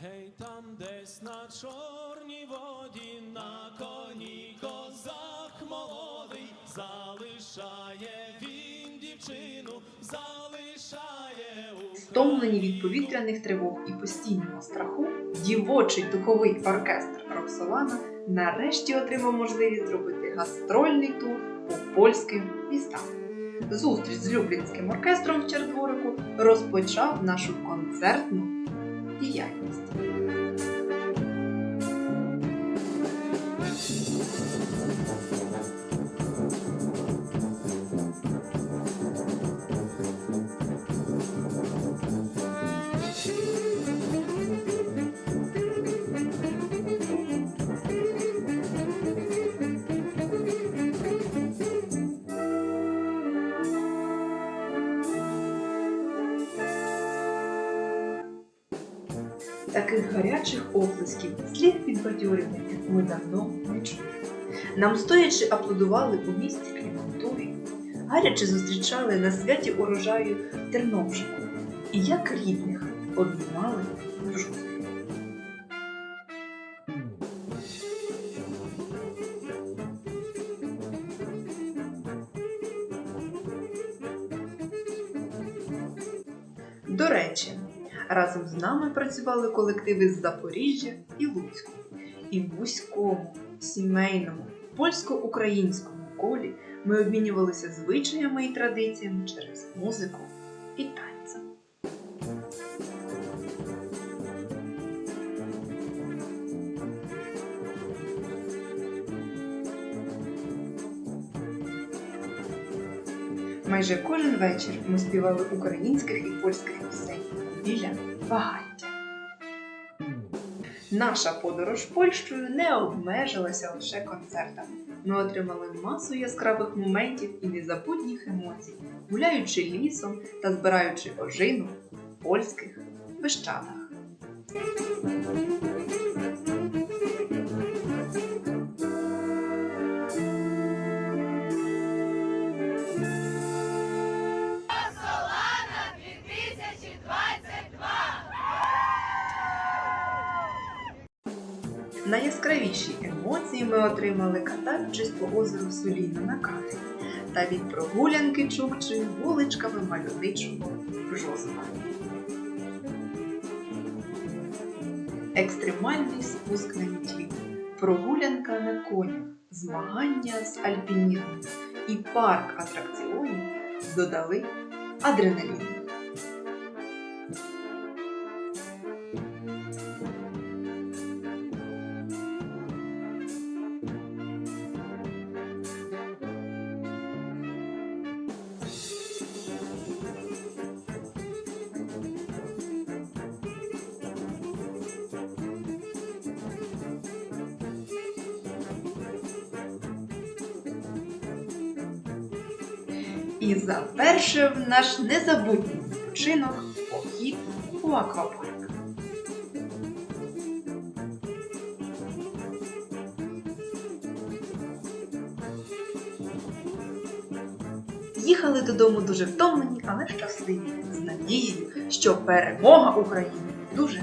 Гей, там десь на чорній воді, на коні козак молодий, залишає він дівчину, залишає Втомлені від повітряних тривог і постійного страху, дівочий духовий оркестр Роксолана нарешті отримав можливість зробити гастрольний тур по польським містам. Зустріч з Люблінським оркестром в Чердворику розпочав нашу концертну діяльність. Таких гарячих оплесків, слів підбадьорювання ми давно не чули. Нам стоячи аплодували у місті Клімантові, гаряче зустрічали на святі урожаю в і як рідних обіймали в. До речі, разом з нами працювали колективи з Запоріжжя і Луцьку. І в вузькому, сімейному, польсько-українському колі ми обмінювалися звичаями і традиціями через музику і танці. Майже кожен вечір ми співали українських і польських пісень біля багаття. Наша подорож Польщею не обмежилася лише концертами. Ми отримали масу яскравих моментів і незабутніх емоцій, гуляючи лісом та збираючи ожину в польських вищанах. Найяскравіші емоції ми отримали катаючись по озеру Суліна на кафі та від прогулянки чукчі вуличками мальовничого Жозова. Екстремальний спуск на мітлі, прогулянка на конях, змагання з альпінізмом і парк атракціонів додали адреналіну. І завершив наш незабутній відпочинок похід у аквапарк. Їхали додому дуже втомлені, але щасливі, з надією, що перемога України дуже